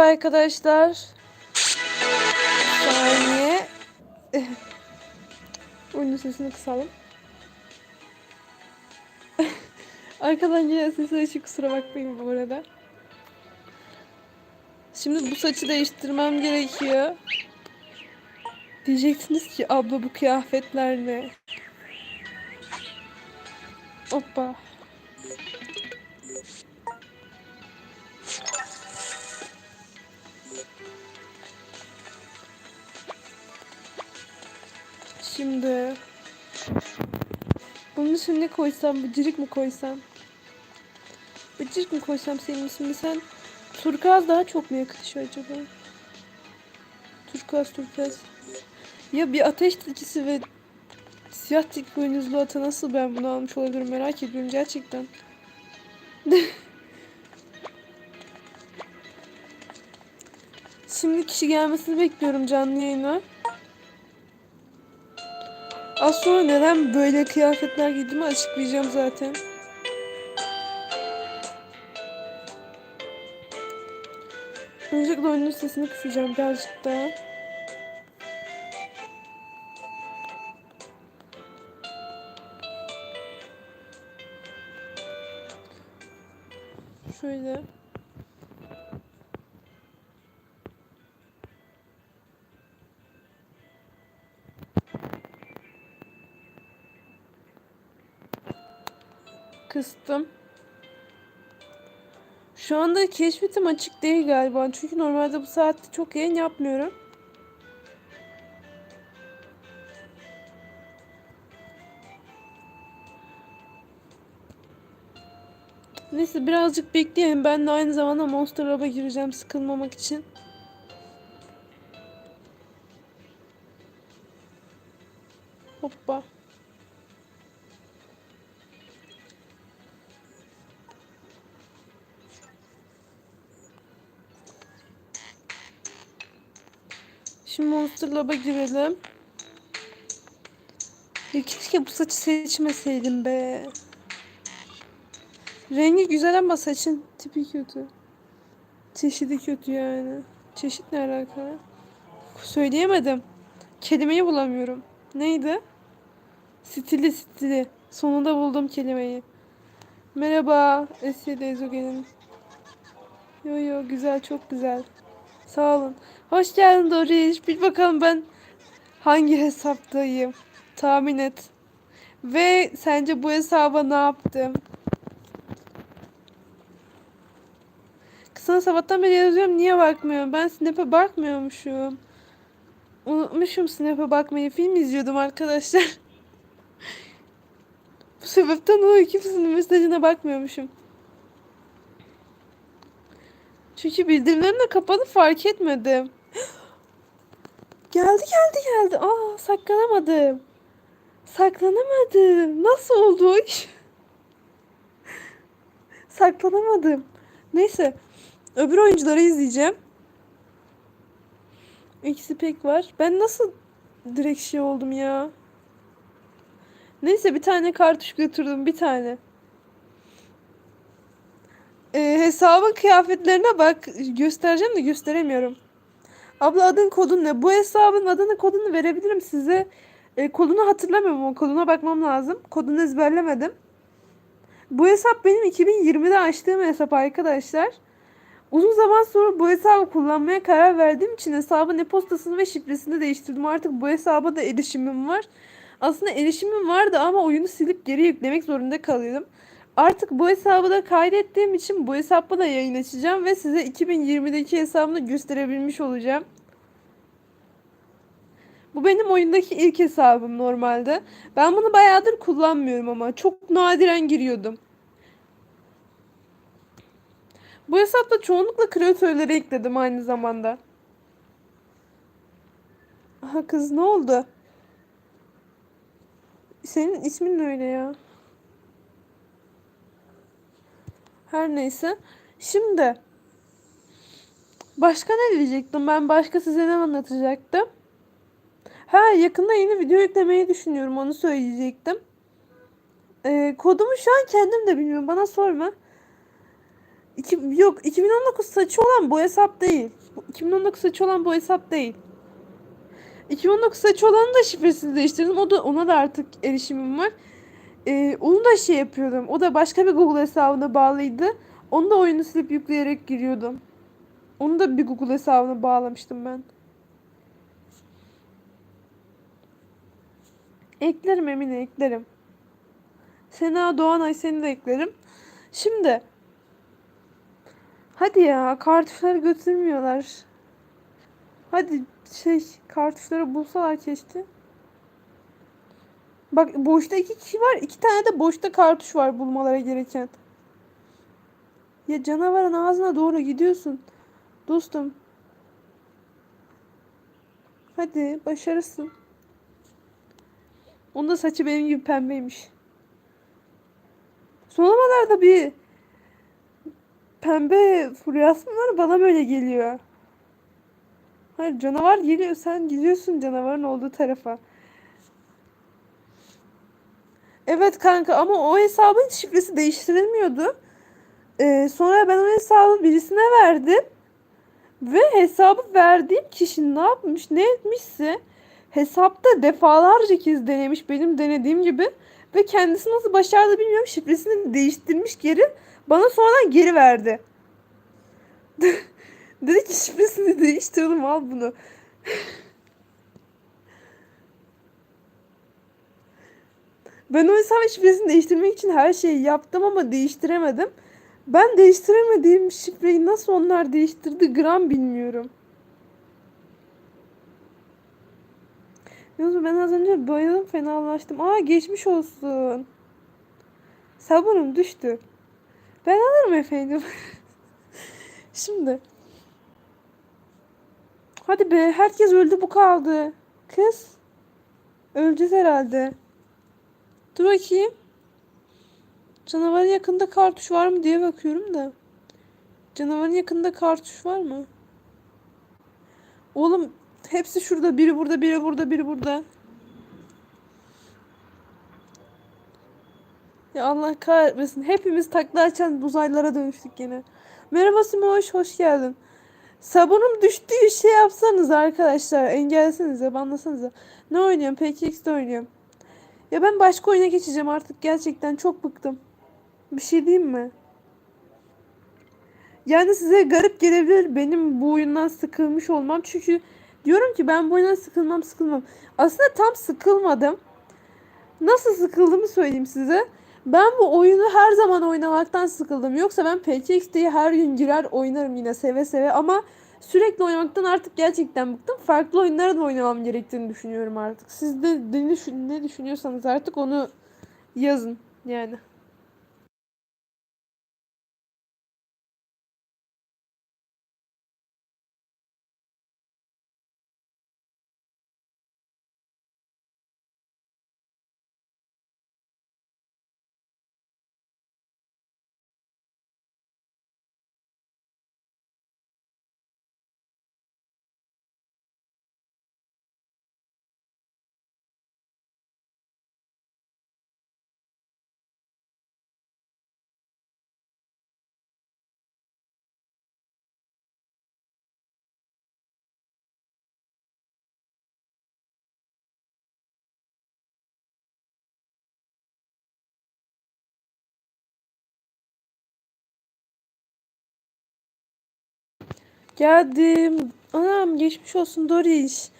arkadaşlar. Saniye. Oyunun sesini kısalım. Arkadan gelen sesi açık kusura bakmayın bu arada. Şimdi bu saçı değiştirmem gerekiyor. Diyeceksiniz ki abla bu kıyafetler ne? Hoppa. Şimdi bunun üstüne ne koysam, bıcırık mı koysam? Bıcırık mı koysam senin ismini sen? Turkuaz daha çok mu yakışıyor acaba? Turkuaz, turkuaz. Ya bir ateş tilkisi ve siyah tilki boynuzlu ata nasıl ben bunu almış olabilirim merak ediyorum gerçekten. Şimdi kişi gelmesini bekliyorum canlı yayına. Az sonra neden böyle kıyafetler giydiğimi açıklayacağım zaten. Öncelikle oyunun sesini kısacağım birazcık daha. Şöyle. Keşfetim açık değil galiba. Çünkü normalde bu saatte çok yayın yapmıyorum. Neyse birazcık bekleyelim. Ben de aynı zamanda Monster Lab'a gireceğim sıkılmamak için. Şimdi Monster Lab'a girelim. Ya keşke bu saçı seçmeseydim be. Rengi güzel ama saçın tipi kötü. Çeşidi kötü yani. Çeşit ne alaka? Söyleyemedim. Kelimeyi bulamıyorum. Neydi? Stili stili. Sonunda buldum kelimeyi. Merhaba. Esiyede Ezogel'in. Yo yo güzel çok güzel. Sağ olun. Hoş geldin Doriş. Bir bakalım ben hangi hesaptayım. Tahmin et. Ve sence bu hesaba ne yaptım? Sana sabahtan beri yazıyorum niye bakmıyorum? Ben Snap'e bakmıyormuşum. Unutmuşum Snap'e bakmayı. Film izliyordum arkadaşlar. Bu sebepten o kimsenin mesajına bakmıyormuşum. Çünkü bildirimlerim kapalı fark etmedim. geldi geldi geldi. Aa saklanamadım. Saklanamadım. Nasıl oldu o iş? saklanamadım. Neyse. Öbür oyuncuları izleyeceğim. İkisi pek var. Ben nasıl direkt şey oldum ya? Neyse bir tane kartuş götürdüm. Bir tane. Ee, hesabın kıyafetlerine bak. Göstereceğim de gösteremiyorum. Abla adın kodun ne? Bu hesabın adını kodunu verebilirim size. Ee, kodunu hatırlamıyorum ama koduna bakmam lazım. Kodunu ezberlemedim. Bu hesap benim 2020'de açtığım hesap arkadaşlar. Uzun zaman sonra bu hesabı kullanmaya karar verdiğim için hesabın e-postasını ve şifresini değiştirdim. Artık bu hesaba da erişimim var. Aslında erişimim vardı ama oyunu silip geri yüklemek zorunda kalıyordum. Artık bu hesabı da kaydettiğim için bu hesapla da yayın açacağım ve size 2020'deki hesabımı gösterebilmiş olacağım. Bu benim oyundaki ilk hesabım normalde. Ben bunu bayağıdır kullanmıyorum ama çok nadiren giriyordum. Bu hesapta çoğunlukla kreatörleri ekledim aynı zamanda. Aha kız ne oldu? Senin ismin öyle ya? Her neyse. Şimdi başka ne diyecektim? Ben başka size ne anlatacaktım? Ha yakında yeni video yüklemeyi düşünüyorum. Onu söyleyecektim. Ee, kodumu şu an kendim de bilmiyorum. Bana sorma. İki, yok 2019 saçı olan bu hesap değil. Bu 2019 saçı olan bu hesap değil. 2019 saçı olanın da şifresini değiştirdim. O da ona da artık erişimim var. Ee, onu da şey yapıyordum. O da başka bir Google hesabına bağlıydı. Onu da oyunu silip yükleyerek giriyordum. Onu da bir Google hesabına bağlamıştım ben. Eklerim Emine eklerim. Sena Doğanay seni de eklerim. Şimdi hadi ya kartuşları götürmüyorlar. Hadi şey kartuşları bulsalar keşke. Bak boşta iki kişi var. iki tane de boşta kartuş var bulmaları gereken. Ya canavarın ağzına doğru gidiyorsun. Dostum. Hadi başarısın. Onun da saçı benim gibi pembeymiş. Son zamanlarda bir pembe furyası mı var? Bana böyle geliyor. Hayır canavar geliyor. Sen gidiyorsun canavarın olduğu tarafa. Evet kanka ama o hesabın şifresi değiştirilmiyordu. Ee, sonra ben o hesabı birisine verdim. Ve hesabı verdiğim kişi ne yapmış ne etmişse hesapta defalarca kez denemiş benim denediğim gibi. Ve kendisi nasıl başardı bilmiyorum şifresini değiştirmiş geri. Bana sonradan geri verdi. Dedi ki şifresini değiştirdim al bunu. Ben o hesabın şifresini değiştirmek için her şeyi yaptım ama değiştiremedim. Ben değiştiremediğim şifreyi nasıl onlar değiştirdi gram bilmiyorum. Yalnız ben az önce bayıldım fenalaştım. Aa geçmiş olsun. Sabunum düştü. Ben alırım efendim. Şimdi. Hadi be herkes öldü bu kaldı. Kız. Öleceğiz herhalde. Dur bakayım. Canavarın yakında kartuş var mı diye bakıyorum da. Canavarın yakında kartuş var mı? Oğlum hepsi şurada. Biri burada, biri burada, biri burada. Ya Allah kahretmesin. Hepimiz takla açan uzaylılara dönüştük yine. Merhaba Simoş, hoş geldin. Sabunum düştüğü şey yapsanız arkadaşlar. Engellesenize, banlasanıza. Ne oynuyorum? PKX'de oynuyorum. Ya ben başka oyuna geçeceğim artık. Gerçekten çok bıktım. Bir şey diyeyim mi? Yani size garip gelebilir benim bu oyundan sıkılmış olmam. Çünkü diyorum ki ben bu oyundan sıkılmam sıkılmam. Aslında tam sıkılmadım. Nasıl sıkıldığımı söyleyeyim size. Ben bu oyunu her zaman oynamaktan sıkıldım. Yoksa ben PKX'deyi her gün girer oynarım yine seve seve. Ama sürekli oynamaktan artık gerçekten bıktım. Farklı oyunlara da oynamam gerektiğini düşünüyorum artık. Siz de ne, düşün, ne düşünüyorsanız artık onu yazın yani. Geldim. Anam geçmiş olsun Doris.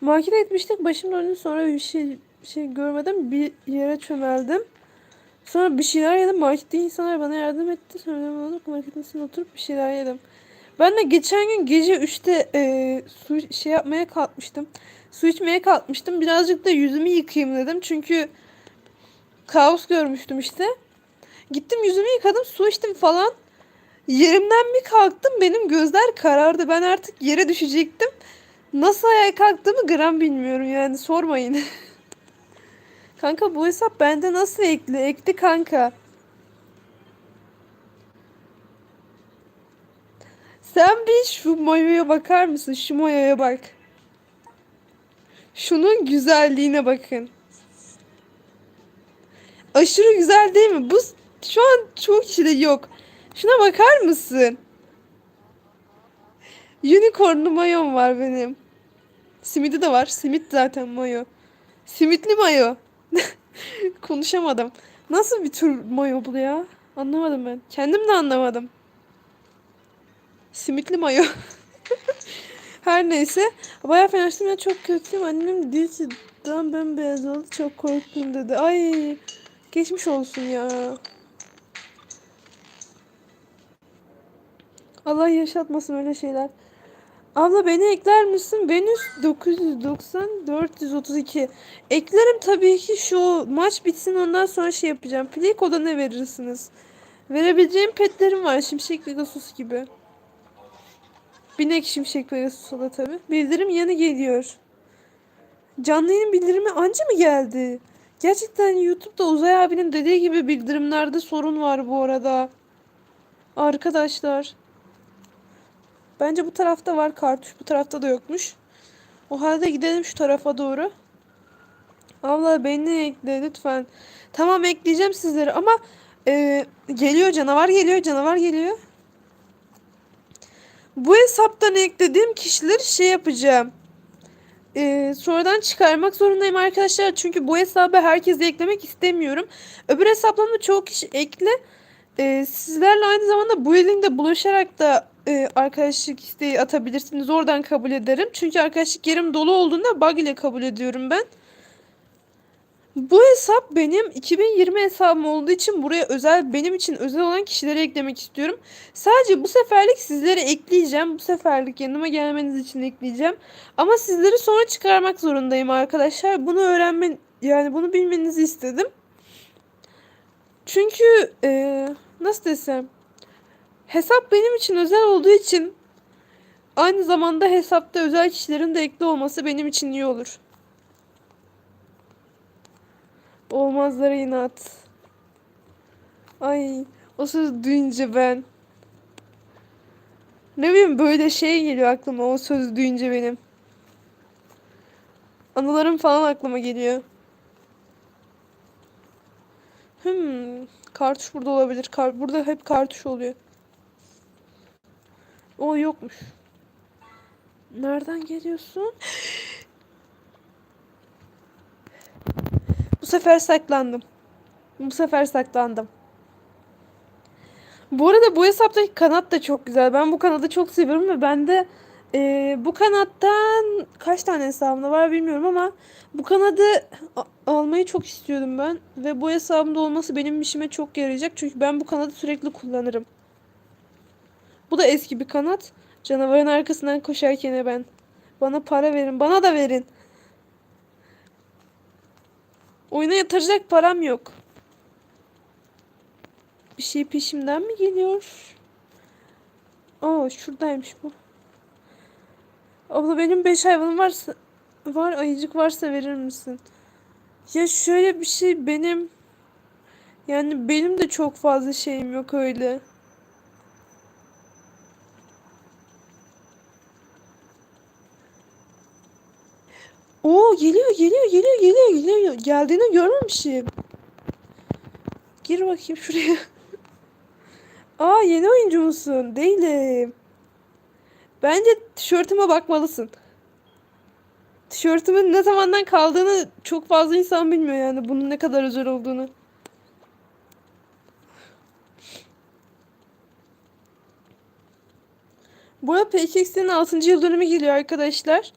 Makine etmiştik. Başım döndü sonra bir şey bir şey görmedim. Bir yere çömeldim. Sonra bir şeyler yedim. Markette insanlar bana yardım etti. Sonra ben marketin oturup bir şeyler yedim. Ben de geçen gün gece 3'te e, su şey yapmaya kalkmıştım. Su içmeye kalkmıştım. Birazcık da yüzümü yıkayayım dedim. Çünkü kaos görmüştüm işte. Gittim yüzümü yıkadım. Su içtim falan. Yerimden bir kalktım benim gözler karardı. Ben artık yere düşecektim. Nasıl ayağa kalktığımı gram bilmiyorum yani sormayın. kanka bu hesap bende nasıl ekli? Ekli kanka. Sen bir şu mayoya bakar mısın? Şu mayoya bak. Şunun güzelliğine bakın. Aşırı güzel değil mi? Bu şu an çok kişide yok. Şuna bakar mısın? Unicornlu mayom var benim. Simidi de var. Simit zaten mayo. Simitli mayo. Konuşamadım. Nasıl bir tür mayo bu ya? Anlamadım ben. Kendim de anlamadım. Simitli mayo. Her neyse. Bayağı fenalaştım ya çok kötüyüm. Annem ki "Dudağım bembeyaz oldu çok korktum dedi. Ay geçmiş olsun ya. Allah yaşatmasın öyle şeyler. Abla beni ekler misin? Venüs 990 432. Eklerim tabii ki şu maç bitsin ondan sonra şey yapacağım. Pliko'da ne verirsiniz? Verebileceğim petlerim var. Şimşek Pegasus gibi. Binek Şimşek Pegasus'a da tabii. Bildirim yeni geliyor. Canlı yayın bildirimi anca mı geldi? Gerçekten YouTube'da Uzay abinin dediği gibi bildirimlerde sorun var bu arada. Arkadaşlar. Bence bu tarafta var kartuş. Bu tarafta da yokmuş. O halde gidelim şu tarafa doğru. Abla beni ekle lütfen. Tamam ekleyeceğim sizleri ama e, geliyor canavar geliyor canavar geliyor. Bu hesaptan eklediğim kişileri şey yapacağım. E, sonradan çıkarmak zorundayım arkadaşlar. Çünkü bu hesabı herkese eklemek istemiyorum. Öbür hesaplarımda çoğu kişi ekle. E, sizlerle aynı zamanda bu elinde bulaşarak da e, arkadaşlık isteği atabilirsiniz. Oradan kabul ederim. Çünkü arkadaşlık yerim dolu olduğunda bug ile kabul ediyorum ben. Bu hesap benim 2020 hesabım olduğu için buraya özel benim için özel olan kişileri eklemek istiyorum. Sadece bu seferlik sizleri ekleyeceğim. Bu seferlik yanıma gelmeniz için ekleyeceğim. Ama sizleri sonra çıkarmak zorundayım arkadaşlar. Bunu öğrenmen yani bunu bilmenizi istedim. Çünkü e, nasıl desem hesap benim için özel olduğu için aynı zamanda hesapta özel kişilerin de ekli olması benim için iyi olur. Olmazlara inat. Ay o söz duyunca ben. Ne bileyim böyle şey geliyor aklıma o söz duyunca benim. Anılarım falan aklıma geliyor. Hmm, kartuş burada olabilir. Kar burada hep kartuş oluyor. O yokmuş. Nereden geliyorsun? Bu sefer saklandım. Bu sefer saklandım. Bu arada bu hesaptaki kanat da çok güzel. Ben bu kanadı çok seviyorum ve ben de e, bu kanattan kaç tane hesabımda var bilmiyorum ama bu kanadı almayı çok istiyordum ben. Ve bu hesabımda olması benim işime çok yarayacak. Çünkü ben bu kanadı sürekli kullanırım. Bu da eski bir kanat. Canavarın arkasından koşarken ben. Bana para verin. Bana da verin. Oyuna yatıracak param yok. Bir şey peşimden mi geliyor? Aa şuradaymış bu. Abla benim beş hayvanım varsa var ayıcık varsa verir misin? Ya şöyle bir şey benim yani benim de çok fazla şeyim yok öyle. Oo geliyor geliyor geliyor geliyor geliyor. Geldiğini görmemişim. Gir bakayım şuraya. Aa yeni oyuncu musun? Değilim. Bence tişörtüme bakmalısın. Tişörtümün ne zamandan kaldığını çok fazla insan bilmiyor yani bunun ne kadar özel olduğunu. Bu arada PKX'nin 6. yıl dönümü geliyor arkadaşlar.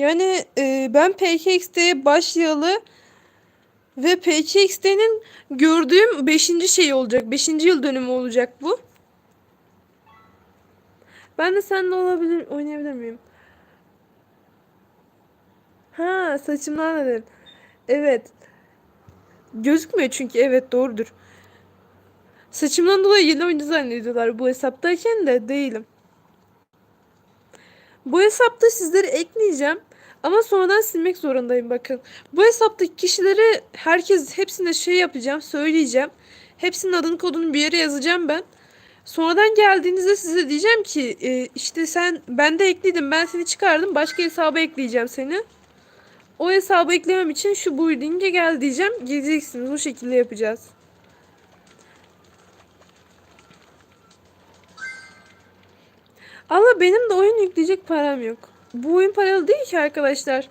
Yani e, ben PKX'de başlayalı ve PKX'de'nin gördüğüm 5. şey olacak. 5. yıl dönümü olacak bu. Ben de seninle olabilir, oynayabilir miyim? Ha saçımdan dedin. Evet. Gözükmüyor çünkü evet doğrudur. Saçımdan dolayı yeni oyuncu zannediyorlar bu hesaptayken de değilim. Bu hesapta sizleri ekleyeceğim. Ama sonradan silmek zorundayım bakın. Bu hesaptaki kişileri herkes hepsine şey yapacağım, söyleyeceğim. Hepsinin adını kodunu bir yere yazacağım ben. Sonradan geldiğinizde size diyeceğim ki e, işte sen bende ekledim ben seni çıkardım başka hesaba ekleyeceğim seni. O hesabı eklemem için şu building'e gel diyeceğim. Geleceksiniz o şekilde yapacağız. Ama benim de oyun yükleyecek param yok. Bu oyun paralı değil ki arkadaşlar.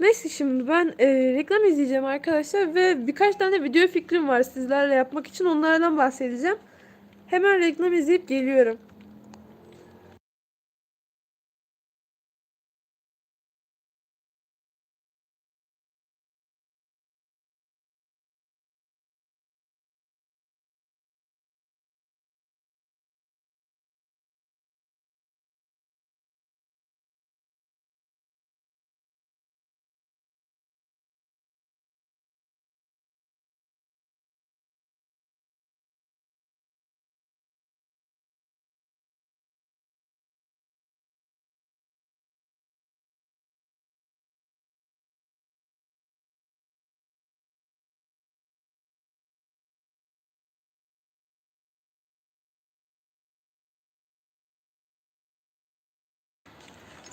Neyse şimdi ben e, reklam izleyeceğim arkadaşlar ve birkaç tane video fikrim var sizlerle yapmak için onlardan bahsedeceğim. Hemen reklam izleyip geliyorum.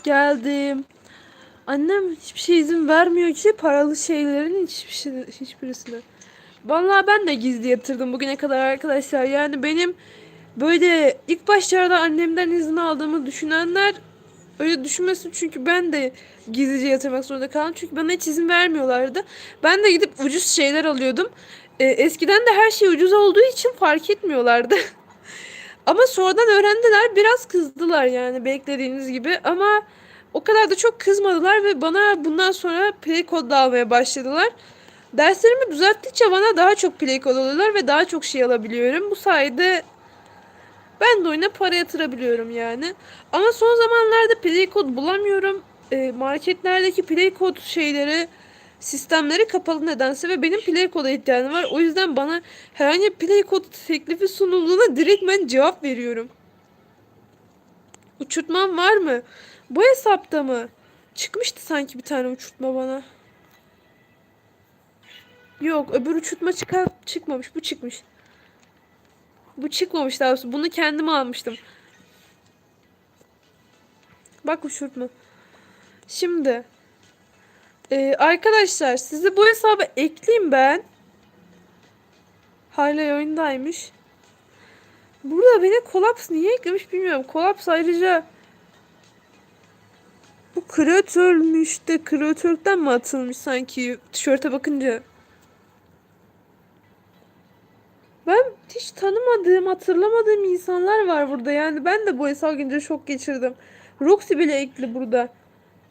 Geldim. Annem hiçbir şey izin vermiyor ki paralı şeylerin hiçbir şey, hiçbirisine. Vallahi ben de gizli yatırdım bugüne kadar arkadaşlar. Yani benim böyle ilk başlarda annemden izin aldığımı düşünenler öyle düşünmesin çünkü ben de gizlice yatırmak zorunda kaldım. Çünkü bana hiç izin vermiyorlardı. Ben de gidip ucuz şeyler alıyordum. Ee, eskiden de her şey ucuz olduğu için fark etmiyorlardı. Ama sonradan öğrendiler biraz kızdılar yani beklediğiniz gibi ama o kadar da çok kızmadılar ve bana bundan sonra play kod almaya başladılar. Derslerimi düzelttikçe bana daha çok play kod alıyorlar ve daha çok şey alabiliyorum. Bu sayede ben de oyuna para yatırabiliyorum yani. Ama son zamanlarda play kod bulamıyorum. E, marketlerdeki play kod şeyleri sistemleri kapalı nedense ve benim play koda ihtiyacım var. O yüzden bana herhangi bir play kod teklifi sunulduğuna direkt ben cevap veriyorum. Uçurtmam var mı? Bu hesapta mı? Çıkmıştı sanki bir tane uçurtma bana. Yok öbür uçurtma çıkar çıkmamış. Bu çıkmış. Bu çıkmamış daha doğrusu. Bunu kendim almıştım. Bak uçurtma. Şimdi ee, arkadaşlar sizi bu hesaba ekleyeyim ben. Hala oyundaymış. Burada beni Kolaps niye eklemiş bilmiyorum. Kolaps ayrıca bu kreatörmüş de kreatörden mi atılmış sanki tişörte bakınca. Ben hiç tanımadığım, hatırlamadığım insanlar var burada. Yani ben de bu hesaba gelince şok geçirdim. Roxy bile ekli burada.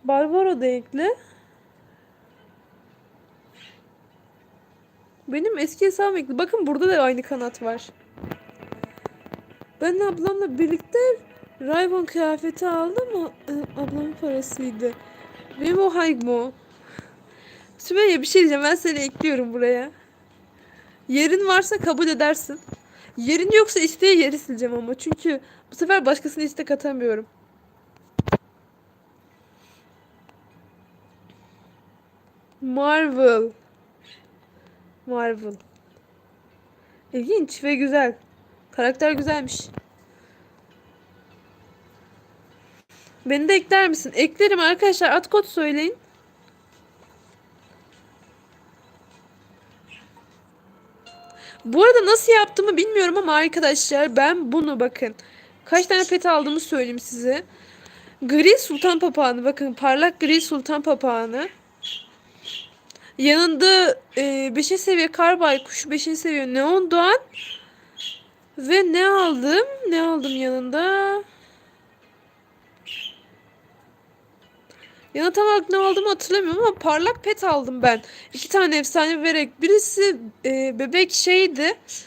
Barbaro da ekli. Benim eski hesabım ekli. Bakın burada da aynı kanat var. Ben ablamla birlikte Rayban kıyafeti aldım ama e, ablamın parasıydı. Benim o Haymo. Sümeyye bir şey diyeceğim. Ben seni ekliyorum buraya. Yerin varsa kabul edersin. Yerin yoksa isteye yeri sileceğim ama. Çünkü bu sefer başkasına istek atamıyorum. Marvel. Marvel. İlginç ve güzel. Karakter güzelmiş. Beni de ekler misin? Eklerim arkadaşlar. At kod söyleyin. Bu arada nasıl yaptığımı bilmiyorum ama arkadaşlar ben bunu bakın. Kaç tane pet aldığımı söyleyeyim size. Gri sultan papağanı bakın parlak gri sultan papağanı. Yanında 5. E, seviye kar baykuşu, 5. seviye neon doğan. Ve ne aldım? Ne aldım yanında? Yanına tam olarak ne aldığımı hatırlamıyorum ama parlak pet aldım ben. İki tane efsane vererek. Birisi e, bebek şeydi.